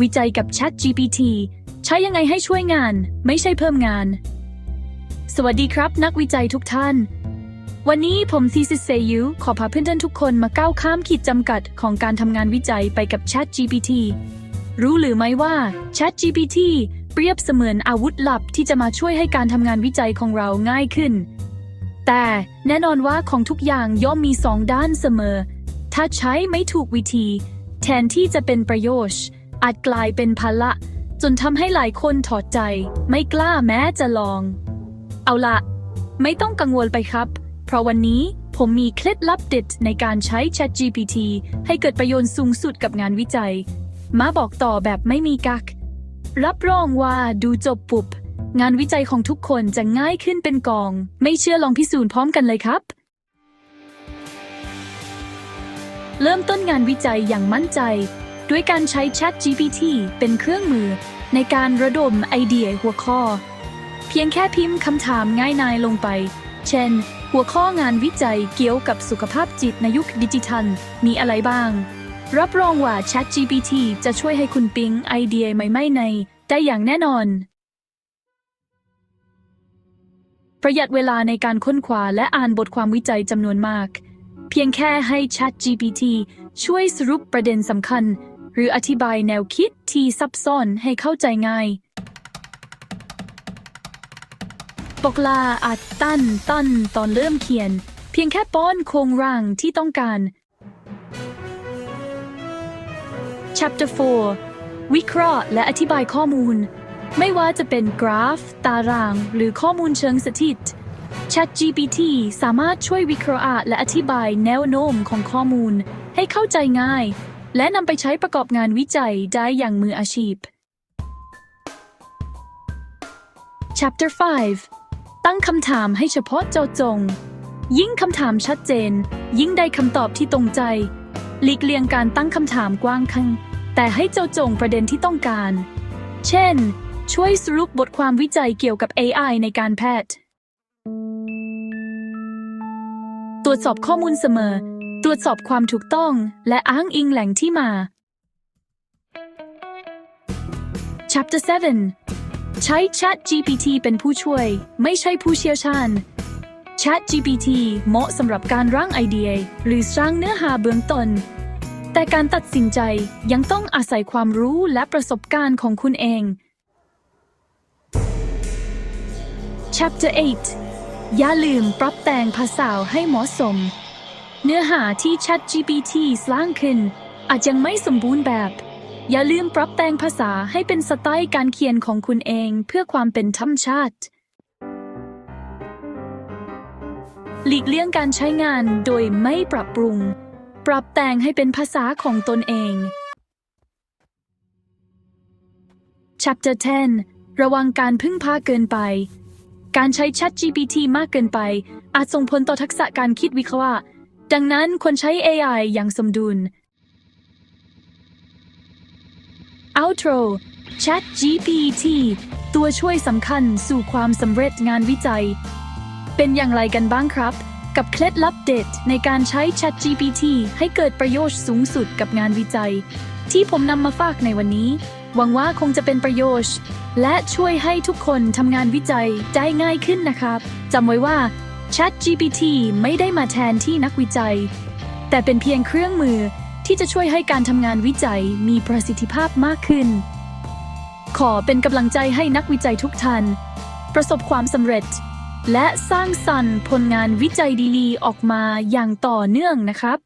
วิจัยกับ Chat GPT ใช้ยังไงให้ช่วยงาน ไม่ใช่เพิ่มงาน สวัสดีครับ นักวิจัยทุกท่าน วันนี้ผมซีซิสเซยูขอพาเพื่อนๆทุกคนมาก้าวข้ามขีดจำกัดของการทำงานวิจัยไปกับ Chat GPT รู้หรือไม่ว่า Chat GPT เปรียบเสมือนอาวุธลับที่จะมาช่วยให้การทำงานวิจัยของเราง่ายขึ้น แต่แน่นอนว่าของทุกอย่างย่อมมีสองด้านเสมอ ถ้าใช้ไม่ถูกวิธี แทนที่จะเป็นประโยชน์ อาจกลายเป็นภาระจนทำให้หลายคนถอดใจ ไม่กล้าแม้จะลอง เอาละไม่ต้องกังวลไปครับ เพราะวันนี้ผมมีเคล็ดลับเด็ดในการใช้ ChatGPT ให้เกิดประโยชน์สูงสุดกับงานวิจัย มาบอกต่อแบบไม่มีกัก รับรองว่าดูจบปุบ งานวิจัยของทุกคนจะง่ายขึ้นเป็นกอง ไม่เชื่อลองพิสูจน์พร้อมกันเลยครับ เริ่มต้นงานวิจัยอย่างมั่นใจ ด้วยการใช้ Chat GPT เป็นเครื่องมือ ในการระดมไอเดียหัวข้อ เพียงแค่พิมพ์คำถามง่ายนายลงไป เช่น หัวข้องานวิจัยเกี่ยวกับสุขภาพจิตในยุคดิจิทัล มีอะไรบ้าง รับรองว่า Chat GPT จะช่วยให้คุณปิ๊งไอเดียใหม่ๆในได้อย่างแน่นอน ประหยัดเวลาในการค้นคว้าและอ่านบทความวิจัยจำนวนมาก เพียงแค่ให้ Chat GPT ช่วยสรุปประเด็นสำคัญ หรืออธิบายแนวคิดที่ซับซ้อนให้เข้าใจง่ายปกลาอาจตั้นตั้นตอนเริ่มเขียน เพียงแค่ป้อนโครงร่างที่ต้องการ Chapter 4 วิเคราะห์และอธิบายข้อมูล ไม่ว่าจะเป็นกราฟ ตาราง หรือข้อมูลเชิงสถิต ChatGPT สามารถช่วยวิเคราะห์และอธิบายแนวโน้มของข้อมูลให้เข้าใจง่าย และนำไปใช้ประกอบงานวิจัยได้อย่างมืออาชีพ Chapter 5 ตั้งคำถามให้เฉพาะเจาะจง ยิ่งคำถามชัดเจน ยิ่งได้คำตอบที่ตรงใจ หลีกเลี่ยงการตั้งคำถามกว้างคังแต่ให้เจาะจงประเด็นที่ต้องการ เช่น ช่วยสรุปบทความวิจัยเกี่ยวกับ AI ในการแพทย์ ตรวจสอบข้อมูลเสมอ ตรวจสอบความถูกต้อง และอ้างอิงแหล่งที่มา Chapter 7 ใช้ Chat GPT เป็นผู้ช่วย ไม่ใช่ผู้เชี่ยวชาญ Chat GPT เหมาะสำหรับการร่างไอเดีย หรือสร้างเนื้อหาเบื้องต้น แต่การตัดสินใจยังต้องอาศัยความรู้และประสบการณ์ของคุณเอง Chapter 8 อย่าลืมปรับแต่งภาษาให้เหมาะสม เนื้อหาที่ ChatGPT สร้างขึ้น อาจยังไม่สมบูรณ์แบบ อย่าลืมปรับแต่งภาษาให้เป็นสไตล์การเขียนของคุณเองเพื่อความเป็นธรรมชาติ หลีกเลี่ยงการใช้งานโดยไม่ปรับปรุง ปรับแต่งให้เป็นภาษาของตนเอง Chapter 10 ระวังการพึ่งพาเกินไปการใช้ ChatGPT มากเกินไป อาจส่งผลต่อทักษะการคิดวิเคราะห์ ดังนั้นควรใช้ AI อย่างสมดุล Outro ChatGPT ตัวช่วยสำคัญสู่ความสำเร็จงานวิจัย เป็นอย่างไรกันบ้างครับ กับเคล็ดลับเด็ดในการใช้ ChatGPT ให้เกิดประโยชน์สูงสุดกับงานวิจัย ที่ผมนำมาฝากในวันนี้ หวังว่าคงจะเป็นประโยชน์ และช่วยให้ทุกคนทำงานวิจัยได้ง่ายขึ้นนะครับจำไว้ว่า ChatGPT ไม่ได้มาแทนที่นักวิจัย แต่เป็นเพียงเครื่องมือที่จะช่วยให้การทำงานวิจัยมีประสิทธิภาพมากขึ้น ขอเป็นกำลังใจให้นักวิจัยทุกท่าน ประสบความสำเร็จ และสร้างสรรค์ผลงานวิจัยดีๆออกมาอย่างต่อเนื่องนะครับ